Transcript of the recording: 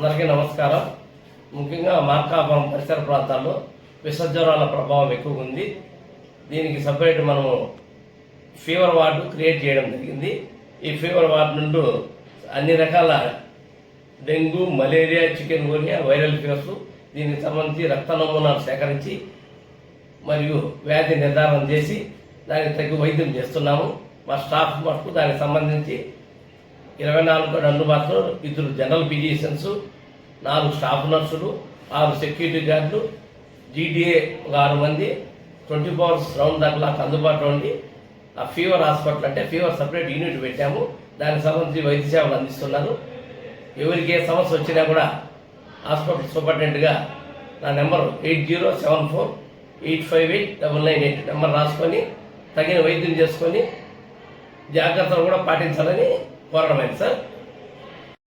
అందరికీ నమస్కారం. ముఖ్యంగా మార్కాపురం పరిసర ప్రాంతాల్లో విషజ్వరాల ప్రభావం ఎక్కువగా ఉంది. దీనికి సపరేట్ మనము ఫీవర్ వార్డు క్రియేట్ చేయడం జరిగింది. ఈ ఫీవర్ వార్డు నుండి అన్ని రకాల dengue malaria chikungunya viral fevers దీనికి సంబంధించి రక్త నమూనాలు సేకరించి మరియు వ్యాధి నిర్ధారణ చేసి దానికి తగ్గ వైద్యం చేస్తున్నాము. మా స్టాఫ్ మటుకు దానికి సంబంధించి ఇరవై నాలుగు అందుబాటులో ఇద్దరు జనరల్ ఫిజిషియన్స్ నాలుగు స్టాఫ్ నర్సులు ఆరు సెక్యూరిటీ గార్డులు జీటీఏ ఒక ఆరు మంది twenty four hours round the అందుబాటులో ఉండి ఆ ఫీవర్ హాస్పిటల్ అంటే ఫీవర్ సపరేట్ యూనిట్ పెట్టాము. దానికి సంబంధించి వైద్య సేవలు అందిస్తున్నారు. ఎవరికి ఏ సమస్య వచ్చినా కూడా హాస్పిటల్ సూపరింటెండెంట్గా నా number eight zero seven four eight five eight double nine eight number రాసుకొని తగిన వైద్యం చేసుకొని జాగ్రత్తలు కూడా పాటించాలని வர்றவன் சார்